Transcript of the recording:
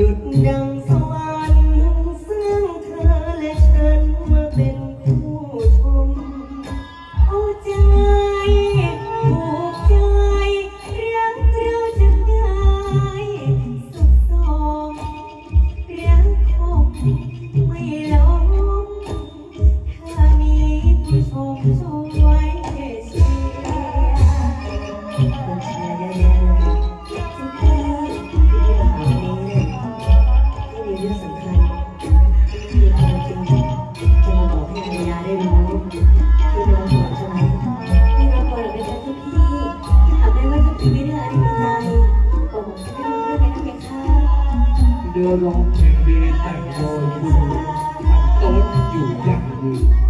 ดุดดัง เรือร้องเพลงดีแต่งโดยคุณโต้นอยู่อย่างดี